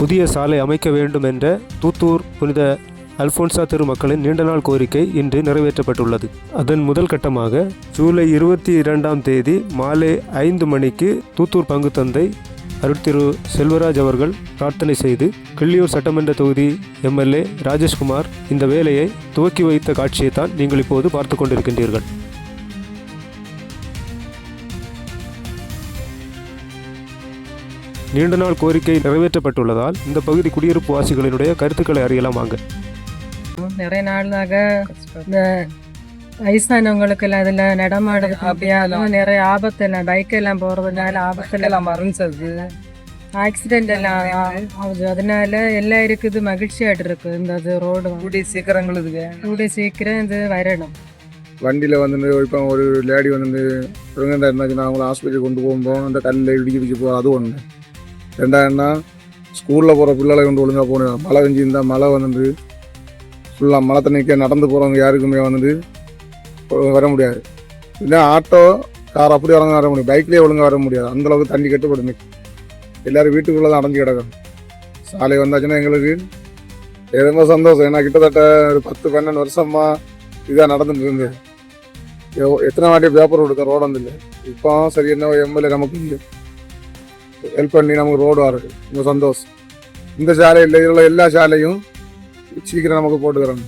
புதிய சாலை அமைக்க வேண்டும் என்ற தூத்தூர் புனித அல்போன்சா தெரு மக்களின் நீண்ட நாள் கோரிக்கை இன்று நிறைவேற்றப்பட்டுள்ளது. அதன் முதல் கட்டமாக ஜூலை இருபத்தி இரண்டாம் தேதி மாலை ஐந்து மணிக்கு தூத்தூர் பங்கு தந்தை அருட்திரு செல்வராஜ் அவர்கள் பிரார்த்தனை செய்து கிள்ளியூர் சட்டமன்ற தொகுதி எம்எல்ஏ ராஜேஷ்குமார் இந்த வேலையை துவக்கி வைத்த காட்சியைத்தான் நீங்கள் இப்போது பார்த்து கொண்டிருக்கின்றீர்கள். நீண்ட நாள் கோரிக்கை நிறைவேற்றப்பட்டுள்ளதால் இந்த பகுதி குடியிருப்பு வாசிகளினுடைய கருத்துக்களை அறியலாம் வாங்க. நிறைய நாளாக இந்த வயசானவங்களுக்கு எல்லாம் இதுல நடமாடுறது அப்படியாக நிறைய ஆபத்து எல்லாம் பைக் எல்லாம் போறதுனால ஆபத்து எல்லாம் மறைஞ்சது ஆக்சிடென்ட் எல்லாம் ஆகுது. அதனால எல்லாம் இருக்குது மகிழ்ச்சியாட்டு இருக்கு. இந்த இது ரோடு கூடிய சீக்கிரங்களுக்கு கூடிய சீக்கிரம் இது வரணும். வண்டியில் வந்து இப்போ ஒரு லேடி வந்து இருந்தாச்சுன்னா அவங்கள ஹாஸ்பிட்டல் கொண்டு போகும்போது அந்த கல்லில் இடிச்சு இடிச்சு போகும் அது ஒன்று ரெண்டாயிரம்னா ஸ்கூலில் போகிற பிள்ளைகளை கொண்டு ஒழுங்காக போகணும். மழை பெஞ்சு இருந்தால் மழை வந்து ஃபுல்லாக மழை தண்ணிக்க நடந்து போகிறவங்க யாருக்குமே வந்துட்டு வர முடியாது. இல்லை ஆட்டோ கார் அப்படி ஒழுங்கா வர முடியும் பைக்லேயே ஒழுங்காக வர முடியாது. அந்தளவுக்கு தண்ணி கட்டுப்படுமே எல்லோரும் வீட்டுக்குள்ளே தான் அடைஞ்சு கிடக்கும் சாலை வந்தாச்சுன்னா எங்களுக்கு ரொம்ப சந்தோஷம். ஏன்னா கிட்டத்தட்ட ஒரு பத்து பன்னெண்டு வருஷமாக இதாக நடந்துட்டு இருந்தது. எத்தனை வாட்டி பேப்பர் கொடுத்த ரோடு வந்து இப்போ சரி என்ன எம்எல்ஏ நமக்கு ஹெல்ப் பண்ணி நமக்கு ரோடு வருது ரொம்ப சந்தோஷம். இந்த சாலையில் உள்ள எல்லா சாலையும் சீக்கிரம் நமக்கு போட்டுக்கிறாங்க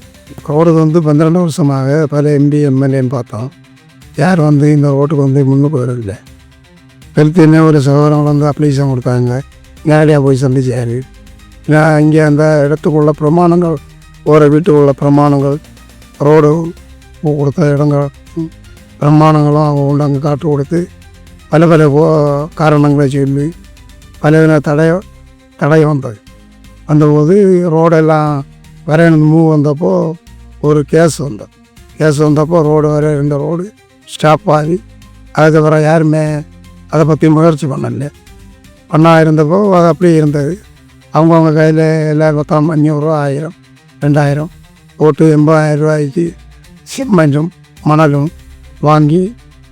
ரோடு வந்து பன்னிரெண்டு வருஷமாக பல எம்பி எம்எல்ஏன்னு பார்த்தோம். யார் வந்து இந்த ரோட்டுக்கு வந்து முன்னுக்கு வரதில்லை ஹெல்த்து என்ன ஒரு சகோதரம் வந்து அப்ளிகேஷன் கொடுத்தாங்க. நேரடியாக போய் சந்திச்சாரு. நான் இங்கே அந்த இடத்துக்குள்ள பிரமாணங்கள் போகிற வீட்டுக்குள்ள பிரமாணங்கள் ரோடு கொடுத்த இடங்கள் பிரமாணங்களும் அவங்க உண்டு அங்கே காட்டு கொடுத்து பல பல போ காரணங்களை சொல்லி பல தடைய தடை தடை வந்தது. வந்தபோது ரோடெல்லாம் வரையணும் மூவ் வந்தப்போ ஒரு கேஸ் வந்தது. கேஸ் வந்தப்போ ரோடு வர இருந்த ரோடு ஸ்டாப் ஆகி அதுக்கப்புறம் யாருமே அதை பற்றி முயற்சி பண்ணல. பண்ணா இருந்தப்போ அது அப்படியே இருந்தது. அவங்கவுங்க கையில் எல்லாம் மொத்தம் அஞ்சூறுரூவா ஆயிரம் ரெண்டாயிரம் போட்டு எண்பதாயிரம் ரூபாய்க்கு சிமெண்ட்டும் மணலும் வாங்கி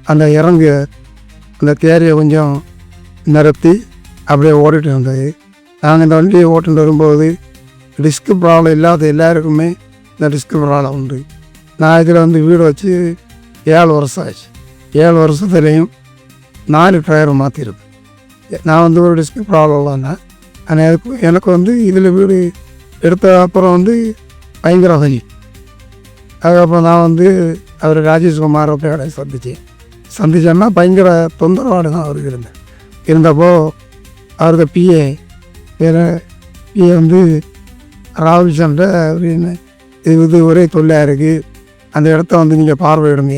அந்த இறங்கு அந்த தேரியை கொஞ்சம் நிறுத்தி அப்படியே ஓடிட்டு இருந்தது. நாங்கள் இந்த வண்டியை ஓட்டிட்டு வரும்போது ரிஸ்க் ப்ராப்ளம் இல்லாத எல்லாருக்குமே இந்த ரிஸ்க் ப்ராப்ளம் உண்டு. நான் இதில் வந்து வீடு வச்சு ஏழு வருஷம் ஆச்சு. ஏழு வருஷத்துலேயும் நாலு டயர் மாற்றிருக்கு நான் வந்து ஒரு டிஸ்க் ப்ராப்ளம் இல்லைன்னா ஆனால் எனக்கு எனக்கு வந்து இதில் வீடு எடுத்த அப்புறம் வந்து பயங்கர வலி. அதுக்கப்புறம் நான் வந்து அவர் ராஜேஷ்குமார் அப்படியோட சந்தித்தேன் சந்திச்சேன்னா பயங்கர தொந்தரவாடு தான் அவருக்கு இருந்தேன். இருந்தப்போ அவருக்கு பிஏ வேறு பிஏ வந்து ராகுல் சண்டை அப்படின்னு இது வந்து ஒரே தொல்லையாக இருக்குது அந்த இடத்த வந்து நீங்கள் பார்வையிடுங்க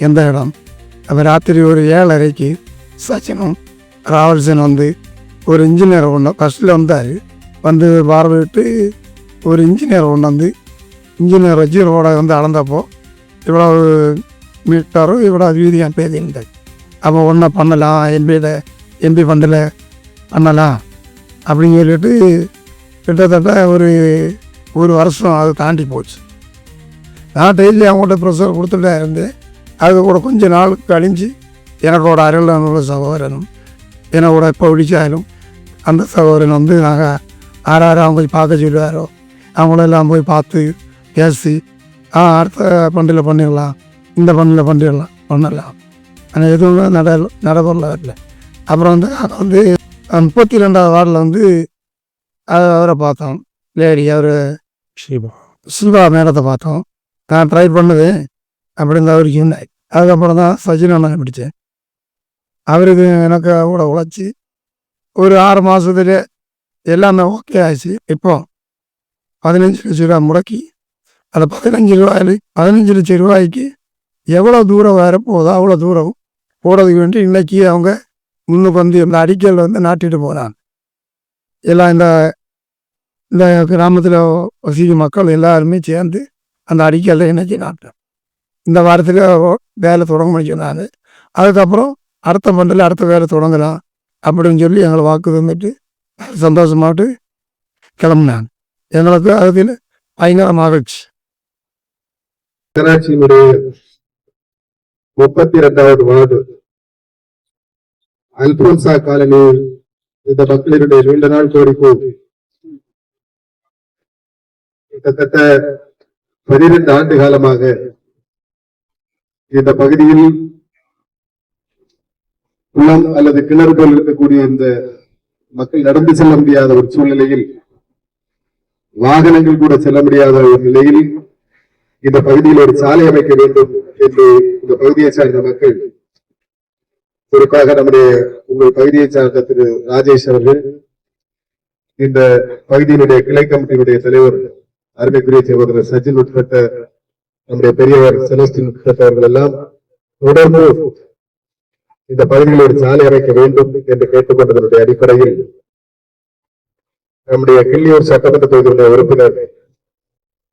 எந்த இடம்? அப்போ ராத்திரி ஒரு ஏழரைக்கு சச்சினும் ராவல்சன் வந்து ஒரு இன்ஜினியர் ஒன்று ஃபஸ்ட்டில் வந்தார். வந்து பார்வையிட்டு ஒரு இன்ஜினியர் கொண்டு வந்து இன்ஜினியர் வச்சு ரோடை வந்து அளந்தப்போ இவ்வளோ மீட்டரும் இவ்வளோ வீதியாக பேசியிருந்தார் அப்போ ஒன்றா பண்ணலாம் எம்பியில் எம்பி ஃபண்டில் பண்ணலாம் அப்படின்னு சொல்லிட்டு கிட்டத்தட்ட ஒரு ஒரு வருஷம் அது தாண்டி போச்சு. நான் டெய்லி அவங்கள்ட்ட ப்ரெஷர் கொடுத்துட்டே இருந்தேன். அது கூட கொஞ்ச நாள் கழிஞ்சு எனக்கோட அருள் உள்ள சகோதரனும் என்னோட இப்போ அந்த சகோதரன் வந்து நாங்கள் யார் அவங்க போய் பார்க்க சொல்லுவாரோ அவங்களெல்லாம் போய் பார்த்து பேசி ஆ அடுத்த பண்டில் பண்ணிடலாம் இந்த பண்டில் பண்ணிடலாம் பண்ணலாம். ஆனால் எதுவும் நட நடைபெறல வரல அப்புறம் வந்து அதை வந்து முப்பத்தி ரெண்டாவது வார்டில் வந்து அது- அவரை பார்த்தோம். லேடி அவர் சிவா சிவா மேடத்தை பார்த்தோம். நான் ட்ரை பண்ணது அப்படின்னு அவருக்கு இல்லை அதுக்கப்புறம் தான் சச்சின் அண்ணன் பிடிச்சேன் அவருக்கு எனக்கு கூட உழைச்சி ஒரு ஆறு மாதத்துல எல்லாமே ஓகே ஆச்சு இப்போ பதினஞ்சு லட்ச ரூபா முடக்கி அந்த பதினஞ்சு ரூபாயில் பதினஞ்சு லட்சம் ரூபாய்க்கு எவ்வளோ தூரம் வர போதோ அவ்வளோ தூரம் போடுறதுக்கு வேண்டி இன்னைக்கு அவங்க முன்னுக்கு வந்து இந்த அடிக்கல் வந்து நாட்டிட்டு போகிறாங்க எல்லாம் இந்த இந்த கிராமத்தில் வசிக்கும் மக்கள் எல்லாருமே சேர்ந்து அந்த அடிக்கல்ல இணைச்சி நாட்டோம் இந்த வாரத்தில் வேலை தொடங்க சொன்னாங்க. அதுக்கப்புறம் அடுத்த மண்டலில் அடுத்த வேலை தொடங்கலாம் அப்படின்னு சொல்லி எங்களை வாக்கு தந்துட்டு சந்தோஷமாட்டு கிளம்புனாங்க. எங்களுக்கு அதில் பயங்கர மகிழ்ச்சி. நகராட்சியினுடைய முப்பத்தி ரெண்டாவது வார்டு அல்போன்சா காலனியில் இந்த மக்களினுடைய நீண்ட நாள் கோரிக்கை. கிட்டத்தட்ட பனிரெண்டு ஆண்டு காலமாக இந்த பகுதியில் குளம் அல்லது கிணறு போல் இருக்கக்கூடிய இந்த மக்கள் நடந்து செல்ல முடியாத ஒரு சூழ்நிலையில் வாகனங்கள் கூட செல்ல முடியாத ஒரு நிலையில் இந்த பகுதியில் ஒரு சாலை அமைக்க வேண்டும் என்று இந்த பகுதியை சார்ந்த மக்கள் குறிப்பாக நம்முடைய உங்கள் பகுதியை சார்ந்த திரு ராஜேஷ் அவர்கள் இந்த பகுதியினுடைய கிளை கமிட்டியினுடைய தலைவர் அருமைக்குரிய சகோதரர் சச்சின் உட்பட்ட நம்முடைய பெரியவர் செலஸ்டின் உட்பட்டவர்கள் எல்லாம் தொடர்ந்து இந்த பகுதியில் ஒரு சாலை அமைக்க வேண்டும் என்று கேட்டுக்கொண்டதனுடைய அடிப்படையில் நம்முடைய கிள்ளியூர் சட்டமன்ற தொகுதியுடைய உறுப்பினர்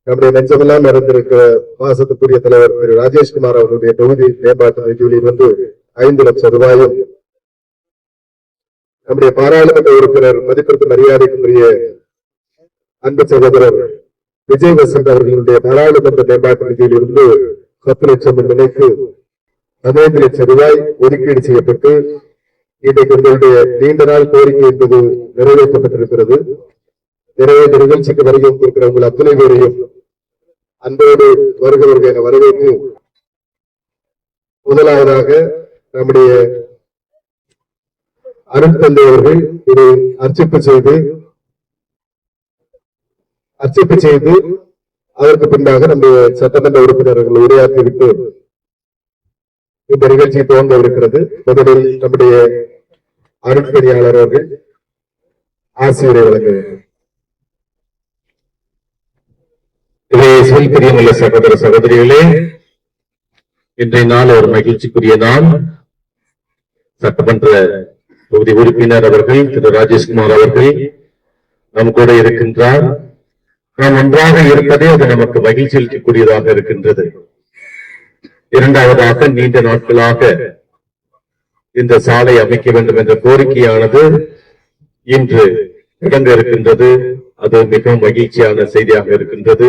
நம்முடைய நெஞ்சமெல்லாம் நிறைந்திருக்கிற பாசத்துக்குரிய தலைவர் திரு ராஜேஷ்குமார் அவர்களுடைய தொகுதி மேம்பாட்டு நிதியில் வந்து ஐந்து லட்சம் ரூபாயும். நம்முடைய பாராளுமன்ற உறுப்பினர் மதிப்பிற்கு மரியாதைக்குரிய அன்பு சகோதரர் விஜய் வசந்த் அவர்களுடைய பாராளுமன்ற மேம்பாட்டு நிதியில் இருந்து பத்து லட்சம் நிலைக்கு பதினைந்து லட்சம் ரூபாய் ஒதுக்கீடு செய்யப்பட்டு இன்றைக்கு உங்களுடைய நீண்ட நாள் கோரிக்கை என்பது நிறைவேற்றப்பட்டிருக்கிறது. எனவே நிகழ்ச்சிக்கு வருகை இருக்கிற உங்கள் அத்தனை பேரையும் அன்போடு வருகிறவர்கள் என வரவேற்று முதலாவதாக நம்முடைய அருட்தந்தை அவர்கள் இதை அர்ச்சிப்பு செய்து அர்ச்சிப்பு செய்து அதற்கு பின்னாக நம்முடைய சட்டமன்ற உறுப்பினர்கள் உரையாற்றிவிட்டு இந்த நிகழ்ச்சி துவங்க இருக்கிறது. முதலில் நம்முடைய அருட்பணியாளர் அவர்கள் ஆசிரியரை வழங்க வேண்டும் இளைய சகோதர சகோதரிகளே இன்றைய நாள் ஒரு மகிழ்ச்சிக்குரிய நாள் சட்டமன்ற தொகுதி உறுப்பினர் அவர்கள் திரு. ராஜேஷ்குமார் அவர்கள் நம் கூட இருக்கின்றார். நாம் ஒன்றாக இருப்பதே அது நமக்கு மகிழ்ச்சி அளிக்கக்கூடியதாக இருக்கின்றது. இரண்டாவதாக நீண்ட நாட்களாக இந்த சாலை அமைக்க வேண்டும் என்ற கோரிக்கையானது இன்று இடங்க இருக்கின்றது. அது மிகவும் மகிழ்ச்சியான செய்தியாக இருக்கின்றது.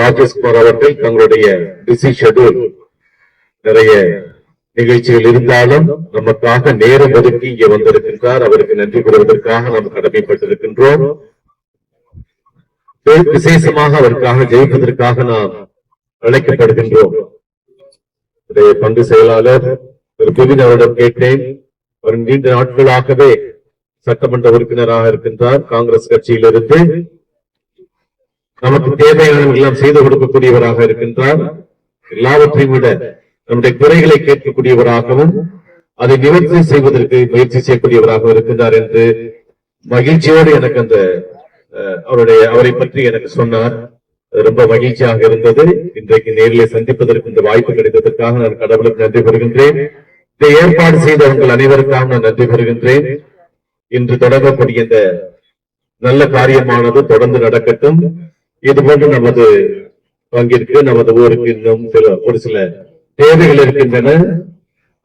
ராஜேஷ்குமார் அவர்கள் தங்களுடைய பிசி ஷெடியூல் நிறைய நிகழ்ச்சிகள் இருந்தாலும் நமக்காக நேரம் ஒதுக்கி இங்கே வந்திருக்கின்றார். அவருக்கு நன்றி கூறுவதற்காக நாம் கடமைப்பட்டிருக்கின்றோம். விசேஷமாக அவருக்காக ஜெயிப்பதற்காக நாம் அழைக்கப்படுகின்றோம். பங்கு செயலாளர் திரு புவின் அவரிடம் கேட்டேன். அவர் நீண்ட நாட்களாகவே சட்டமன்ற உறுப்பினராக இருக்கின்றார். காங்கிரஸ் கட்சியிலிருந்து நமக்கு தேவையானவர்கள் எல்லாம் செய்து கொடுக்கக்கூடியவராக இருக்கின்றார். எல்லாவற்றையும் விட நம்முடைய குறைகளை கேட்கக்கூடியவராகவும் அதை நிவர்த்தி செய்வதற்கு முயற்சி செய்யக்கூடியவராக இருக்கின்றார் என்று மகிழ்ச்சியோடு எனக்கு அந்த அவருடைய அவரை பற்றி எனக்கு சொன்னார். ரொம்ப மகிழ்ச்சியாக இருந்தது. இன்றைக்கு நேரிலே சந்திப்பதற்கு இந்த வாய்ப்பு கிடைத்ததற்காக நான் கடவுளுக்கு நன்றி பெறுகின்றேன் இதை ஏற்பாடு செய்த உங்கள் அனைவருக்காக நான் நன்றி பெறுகின்றேன் இன்று தொடங்கக்கூடிய இந்த நல்ல காரியமானது தொடர்ந்து நடக்கட்டும். இது போன்று நமது பங்கிற்கு நமது ஊருக்கு இன்னும் சில ஒரு சில தேவைகள் இருக்கின்றன.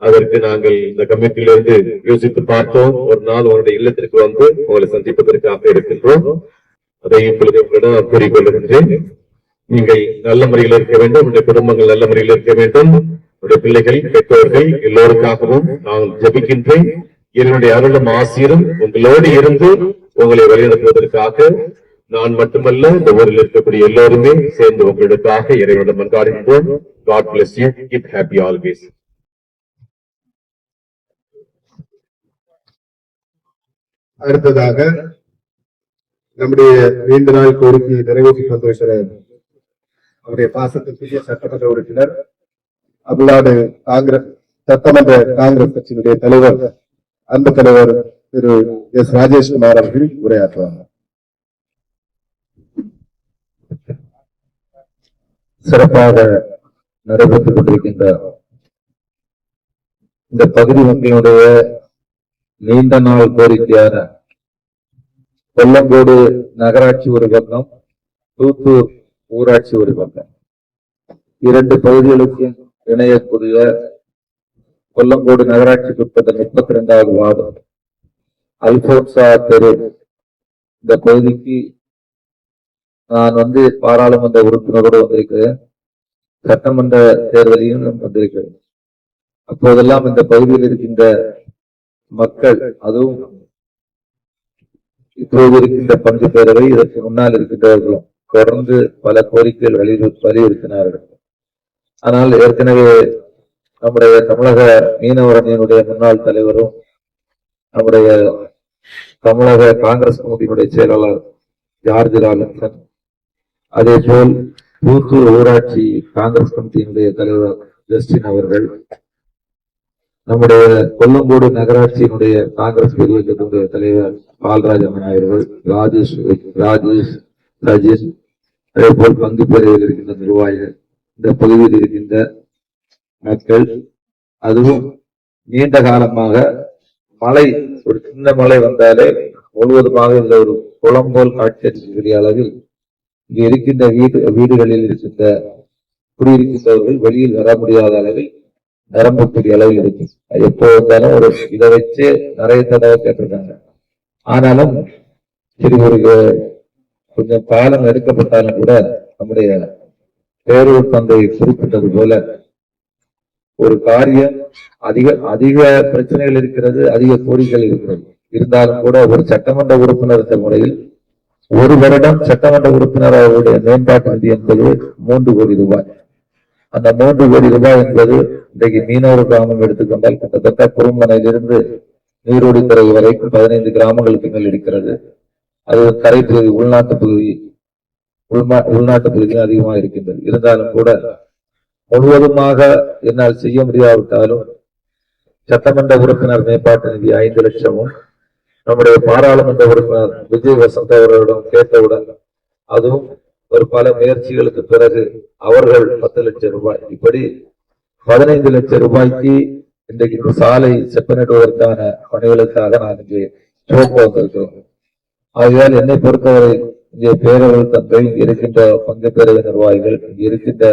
அதற்கு நாங்கள் இந்த கமிட்டியிலிருந்து யோசித்து பார்த்தோம். ஒரு நாள் உங்களுடைய இல்லத்திற்கு வந்து உங்களை சந்திப்பதற்காக இருக்கின்றோம். அதை இப்பொழுது உங்களிடம் கூறிக்கொள்கின்றேன். நீங்கள் நல்ல முறையில் இருக்க வேண்டும். உங்களுடைய குடும்பங்கள் நல்ல முறையில் இருக்க வேண்டும். உங்களுடைய பிள்ளைகள் பெற்றோர்கள் எல்லோருக்காகவும் நான் ஜபிக்கின்றேன். என்னுடைய அருளும் ஆசிரியரும் உங்களோடு இருந்து உங்களை வழிநடத்துவதற்காக நான் மட்டுமல்ல இந்த ஊரில் இருக்கக்கூடிய எல்லோருமே சேர்ந்து உங்களுக்காக இறைவனிடம் மன்றாடுகின்றோம். God bless you keep happy always அடுத்ததாக நம்முடைய நீண்ட நாள் கோரிக்கையை நிறைவேற்றி சந்தோஷர அவருடைய பாசத்திற்குரிய சட்டமன்ற உறுப்பினர் தமிழ்நாடு காங்கிரஸ் சட்டமன்ற காங்கிரஸ் கட்சியினுடைய தலைவர் அந்த தலைவர் திரு எஸ். ராஜேஷ்குமார் அவர்கள் உரையாற்றுவாங்க. சிறப்பாக நடைபெற்றுக் கொண்டிருக்கின்ற இந்த பகுதி மக்களுடைய நீண்ட நாள் கோரிக்கையான கொல்லங்கோடு நகராட்சி ஒரு பக்கம் தூத்தூர் ஊராட்சி ஒரு பக்கம். இரண்டு பகுதிகளுக்கும் இணையக்கூடிய கொல்லங்கோடு நகராட்சிக்கு உட்பட்ட முப்பத்தி ரெண்டாவது வார்டு அல்போன்சா தெரு. இந்த பகுதிக்கு நான் வந்து பாராளுமன்ற உறுப்பினரோடு வந்திருக்கிறேன். சட்டமன்ற தேர்தலையும் வந்திருக்கிறேன். அப்போதெல்லாம் இந்த பகுதியில் இருக்கின்ற மக்கள் அதுவும் இப்போது இருக்கின்ற பங்கு பேரவை இதற்கு முன்னால் இருக்கின்றவர்களும் தொடர்ந்து பல கோரிக்கைகள் வலியுறு வலியுறுத்தினார்கள். ஆனால் ஏற்கனவே நம்முடைய தமிழக மீனவரணியனுடைய முன்னாள் தலைவரும் நம்முடைய தமிழக காங்கிரஸ் கமிட்டியினுடைய செயலாளர் ஜார்ஜ் ராபின்சன் அதே போல் பூத்தூர் ஊராட்சி காங்கிரஸ் கமிட்டியினுடைய தலைவர் ஜஸ்டின் அவர்கள் நம்முடைய கொல்லங்கோடு நகராட்சியினுடைய காங்கிரஸ் பிரிவுடைய தலைவர் பால்ராஜ் அம்மன் அவர்கள் ராஜேஷ் ராஜேஷ் ராஜேஷ் அதே போல் பங்கு பேரவையில் இருக்கின்ற நிர்வாகிகள் இந்த பகுதியில் இருக்கின்ற மக்கள் அதுவும் நீண்ட காலமாக மழை ஒரு சின்ன மழை வந்தாலே முழுவதுமாக இந்த ஒரு குளம் போல் காட்சியளிக்கக்கூடிய அளவில் இங்க இருக்கின்ற வீடு வீடுகளில் இருக்கின்ற குடியிருக்கின்றவர்கள் வெளியில் வர முடியாத அளவில் நிரம்பக்கூடிய அளவில் இருக்கு அது எப்போ வந்தாலும் ஒரு இதை வச்சு நிறைய தடவை கேட்டிருக்காங்க. ஆனாலும் சரி ஒரு கொஞ்சம் காலம் எடுக்கப்பட்டாலும் கூட நம்முடைய பேரூர் தந்தை குறிப்பிட்டது போல ஒரு காரியம் அதிக அதிக பிரச்சனைகள் இருக்கிறது அதிக கோரிக்கைகள் இருக்கிறது. இருந்தாலும் கூட ஒரு சட்டமன்ற உறுப்பினர் முறையில் ஒரு வருடம் சட்டமன்ற உறுப்பினர் அவருடைய மேம்பாட்டு நிதி என்பது மூன்று கோடி ரூபாய். அந்த மூன்று கோடி ரூபாய் என்பது இன்றைக்கு மீனவர் கிராமம் எடுத்துக்கொண்டால் கிட்டத்தட்ட குறும்பனையிலிருந்து நீரோடித்துறை வரைக்கும் பதினைந்து கிராமங்களுக்கு மேல் இருக்கிறது. அது கரை பகுதி உள்நாட்டு பகுதி உள்மா உள்நாட்டு பகுதியில் அதிகமாக இருக்கின்றது. இருந்தாலும் கூட முழுவதுமாக என்னால் செய்ய முடியாவிட்டாலும் சட்டமன்ற உறுப்பினர் மேம்பாட்டு நிதி ஐந்து லட்சமும் நம்முடைய பாராளுமன்ற உறுப்பினர் விஜய் வசந்த் அவர்களிடம் கேட்டவுடன் அதுவும் ஒரு பல முயற்சிகளுக்கு பிறகு அவர்கள் பத்து லட்சம் ரூபாய். இப்படி பதினைந்து லட்சம் ரூபாய்க்கு இன்றைக்கு இந்த சாலை செப்பனிடுவதற்கான பணிகளுக்காக நான் இங்கே சிவப்பு வந்திருக்கிறோம் ஆகையால் என்னை பொறுத்தவரை இங்கே பேரவர்கள் தந்தை இருக்கின்ற பங்கு பேரவை நிர்வாகிகள் இங்கே இருக்கின்ற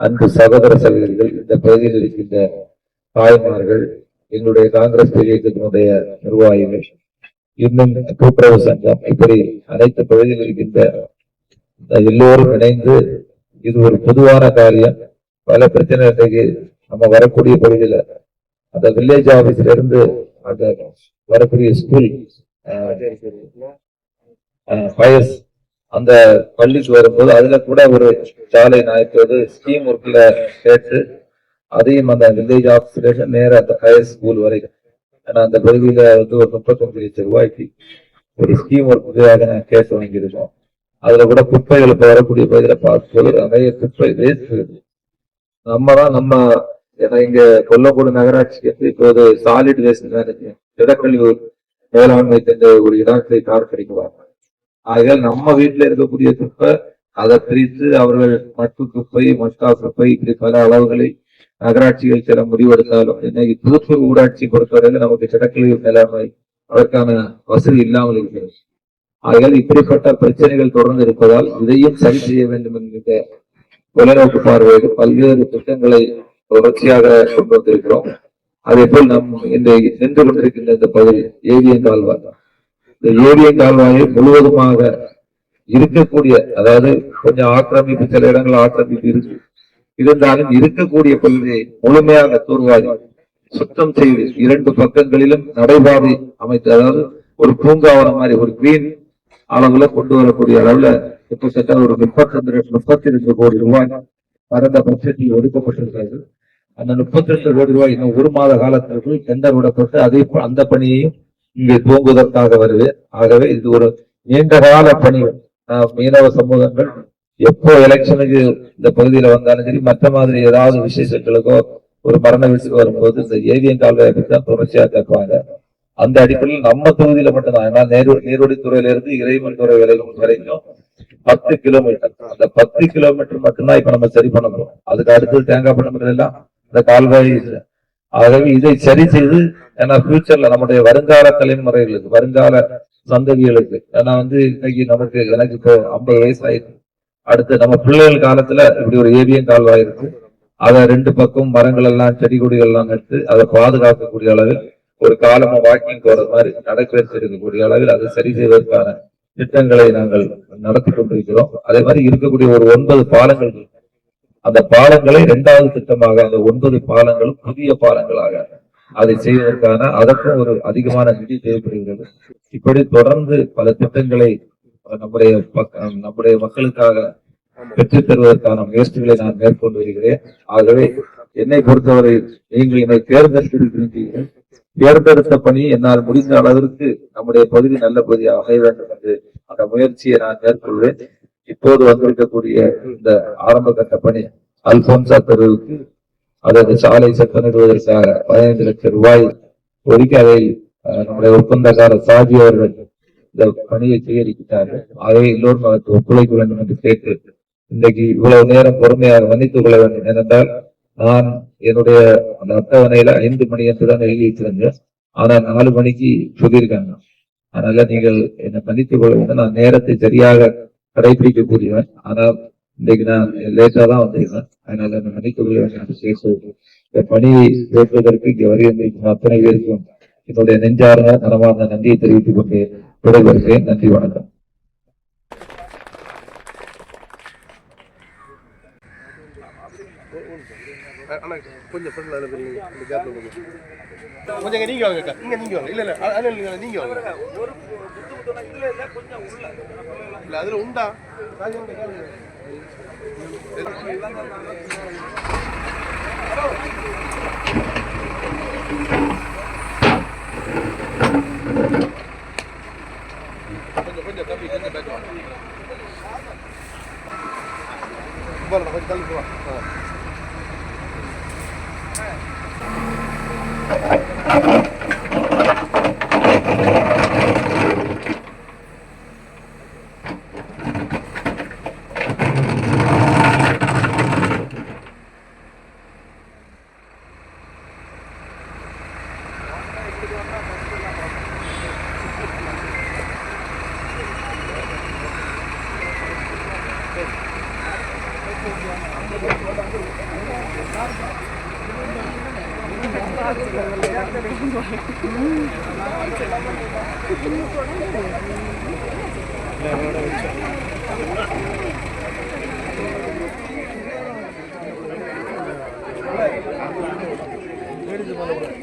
அன்பு சகோதர சகோதரிகள் இந்த பகுதியில் இருக்கின்ற தாய்மார்கள் எங்களுடைய காங்கிரஸ் இயக்கத்தினுடைய நிர்வாகிகள் இன்னும் கூட்டுறவு சங்கம். இப்படி அனைத்து பகுதியில் இருக்கின்ற எல்லோரும் இணைந்து இது ஒரு பொதுவான காரியம். பல பிரச்சனை இன்றைக்கு நம்ம வரக்கூடிய பகுதியில அந்த வில்லேஜ் ஆபீஸ்ல இருந்து அந்த வரக்கூடிய ஸ்கூல் பயஸ் அந்த பள்ளிக்கு வரும்போது அதுல கூட ஒரு சாலை நாயக்கோடு ஸ்கீம் ஒர்க்ல கேட்டு அதையும் அந்த வில்லேஜ் ஆபீஸ்ல நேர அந்த ஹையர் ஸ்கூல் வரைக்கும் ஏன்னா அந்த பகுதியில வந்து ஒரு முப்பத்தஞ்சு லட்சம் ரூபாய்க்கு ஒரு ஸ்கீம் ஒர்க்குக்காக நாங்கள் கேஸ் வாங்கியிருக்கோம். அதுல கூட குப்பைகள் இப்போ வரக்கூடிய பகுதியில் பார்க்கும்போது நிறைய குப்பை வேஸ்ட் நம்ம தான் நம்ம ஏன்னா இங்க கொல்லக்கூடு நகராட்சிக்கு வந்து இப்போது சாலிட் வேஸ்ட் மேனேஜ்மெண்ட் திடக்கழிவு மேலாண்மை என்ற ஒரு இடத்தை கார் கிடைக்குவாங்க ஆகையால் நம்ம வீட்டுல இருக்கக்கூடிய குப்பை அதை பிரித்து அவர்கள் மட்டு குப்பை மட்டா குப்பை இப்படி பல அளவுகளை நகராட்சிகள் சில முடிவெடுத்தாலும் இன்னைக்கு திருப்பூர் ஊராட்சி பொறுத்தவரையில நமக்கு திடக்கழிவு மேலாண்மை அதற்கான வசதி இல்லாமல் இருக்கிறது. ஆகையால் இப்படிப்பட்ட பிரச்சனைகள் தொடர்ந்து இருப்பதால் இதையும் சரி செய்ய வேண்டும் என்கிற தொலைநோக்கு பார்வையோடு பல்வேறு திட்டங்களை தொடர்ச்சியாக கொண்டு வந்திருக்கிறோம். அதே போல் நம் இந்த நின்று கொண்டிருக்கின்ற இந்த பகுதி ஏவியன் கால்வாய். இந்த ஏவியன் கால்வாயை முழுவதுமாக இருக்கக்கூடிய அதாவது கொஞ்சம் ஆக்கிரமிப்பு சில இடங்கள் ஆக்கிரமிப்பு இருக்கு. இருந்தாலும் இருக்கக்கூடிய பகுதியை முழுமையாக தூர்வாரி சுத்தம் செய்து இரண்டு பக்கங்களிலும் நடைபாதை அமைத்து அதாவது ஒரு பூங்காவனம் மாதிரி ஒரு கிரீன் அளவுல கொண்டு வரக்கூடிய அளவுல கிட்டத்தட்ட ஒரு முப்பத்தி ரெண்டு முப்பத்தி ரெண்டு கோடி ரூபாய் கடந்த பட்ஜெட்டில் ஒதுக்கப்பட்டிருக்கிறது அந்த முப்பத்தி ரெண்டு கோடி ரூபாய் இன்னும் ஒரு மாத காலத்திற்குள் டெண்டர் விடப்பட்டு அதே அந்த பணியையும் இங்கே துவங்குவதற்காக வருது. ஆகவே இது ஒரு நீண்ட கால பணி. ஆஹ் மீனவ சமூகங்கள் எப்போ எலெக்ஷனுக்கு இந்த பகுதியில வந்தாலும் சரி மற்ற மாதிரி ஏதாவது விசேஷங்களுக்கோ ஒரு மரண வீட்டுக்கு வரும்போது இந்த ஏவியன் கால்வாயை தான் தொடர்ச்சியா கேட்பாங்க. அந்த அடிப்படையில் நம்ம தொகுதியில மட்டும்தான். ஏன்னா நேரு நீர்வழித்துறையில இருந்து இறைவன் துறை வரைக்கும் வரைக்கும் பத்து கிலோமீட்டர் அந்த பத்து கிலோமீட்டர் மட்டும்தான் இப்ப நம்ம சரி பண்ண போறோம். அதுக்கு அடுத்தது தேங்காய் பண்ண எல்லாம் இந்த கால்வாய் ஆகவே இதை சரி செய்து ஏன்னா ஃபியூச்சர்ல நம்முடைய வருங்கால தலைமுறைகளுக்கு வருங்கால சந்ததிகளுக்கு ஏன்னா வந்து இன்னைக்கு நமக்கு எனக்கு இப்போ ஐம்பது வயசு ஆயிடுச்சு அடுத்து நம்ம பிள்ளைகள் காலத்துல இப்படி ஒரு ஏவியன் கால்வாய் இருக்கு அதை ரெண்டு பக்கம் மரங்கள் எல்லாம் செடி கொடிகள் எல்லாம் நட்டு அதை பாதுகாக்கக்கூடிய அளவில் ஒரு காலமா வாக்கிங் போறது மாதிரி நடக்க இருக்கக்கூடிய அளவில் அதை சரி செய்வதற்கான திட்டங்களை நாங்கள் நடத்தி கொண்டிருக்கிறோம். அதே மாதிரி இருக்கக்கூடிய ஒரு ஒன்பது பாலங்கள். அந்த பாலங்களை இரண்டாவது திட்டமாக அந்த ஒன்பது பாலங்களும் புதிய பாலங்களாக அதை செய்வதற்கான அதற்கும் ஒரு அதிகமான நிதி தேவைப்படுகிறது. இப்படி தொடர்ந்து பல திட்டங்களை நம்முடைய நம்முடைய மக்களுக்காக பெற்றுத் தருவதற்கான முயற்சிகளை நான் மேற்கொண்டு வருகிறேன். ஆகவே என்னை பொறுத்தவரை நீங்கள் என்னை தேர்ந்தெடுத்திருக்கிறீர்கள் தேர்ந்தெடுத்த பணி என்னால் முடிந்த அளவிற்கு நம்முடைய பகுதி நல்ல பகுதியாக அமைய வேண்டும் என்று அந்த முயற்சியை நான் மேற்கொள்வேன். இப்போது வந்திருக்கக்கூடிய இந்த ஆரம்ப கட்ட பணி அல்போன்சா தெருவுக்கு அதாவது சாலை செப்பனிடுவதற்காக பதினைந்து லட்சம் ரூபாய் ஒதுக்கி அதை நம்முடைய ஒப்பந்தக்காரர் சாஜி அவர்கள் இந்த பணியை செய்யறிவிட்டார்கள் ஆகவே எல்லோரும் அதற்கு ஒத்துழைக்க வேண்டும் என்று கேட்டு இன்றைக்கு இவ்வளவு நேரம் பொறுமையாக மன்னித்துக் கொள்ள வேண்டும். ஏனென்றால் நான் என்னுடைய அந்த அட்டவணையில ஐந்து மணி என்று தான் எழுதி வச்சிருந்தேன் ஆனா நாலு மணிக்கு சொல்லியிருக்காங்க. அதனால நீங்கள் என்னை மன்னித்துக் கொள்ள வேண்டும். நான் நேரத்தை சரியாக கடைபிடிக்கக்கூடியவன். ஆனால் இன்றைக்கு நான் லேட்டா தான் வந்திருக்கேன். அதனால என்னை மன்னித்துக் கொள்ள வேண்டும் என்று இந்த பணியை கேட்பதற்கு இங்கே வருகின்ற அத்தனை பேருக்கும் என்னுடைய நெஞ்சார்ந்த மனமார்ந்த நன்றியை தெரிவித்துக் கொண்டு விடைபெறுகிறேன். நன்றி வணக்கம். கொஞ்சம் நீங்க வாங்க இங்க நீங்க வாங்க. இல்ல இல்ல அ- நீங்க நீங்க வாங்க. இல்ல அதுல உண்டா? தம்பி கொஞ்சம் பேக் வாங்க போறேன்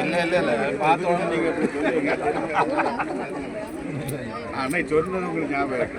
இல்ல இல்ல இல்ல நீங்க ஆனா சொன்னது உங்களுக்கு ஞாபகம் இருக்கு.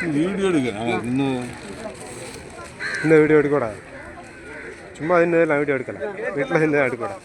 இந்த வீடியோ எடுக்கிறேன் இன்னும் இந்த வீடியோ எடுக்கக்கூடாது சும்மா இன்னும் வீடியோ எடுக்கல வீட்டில் இன்னும் எடுக்கக்கூடாது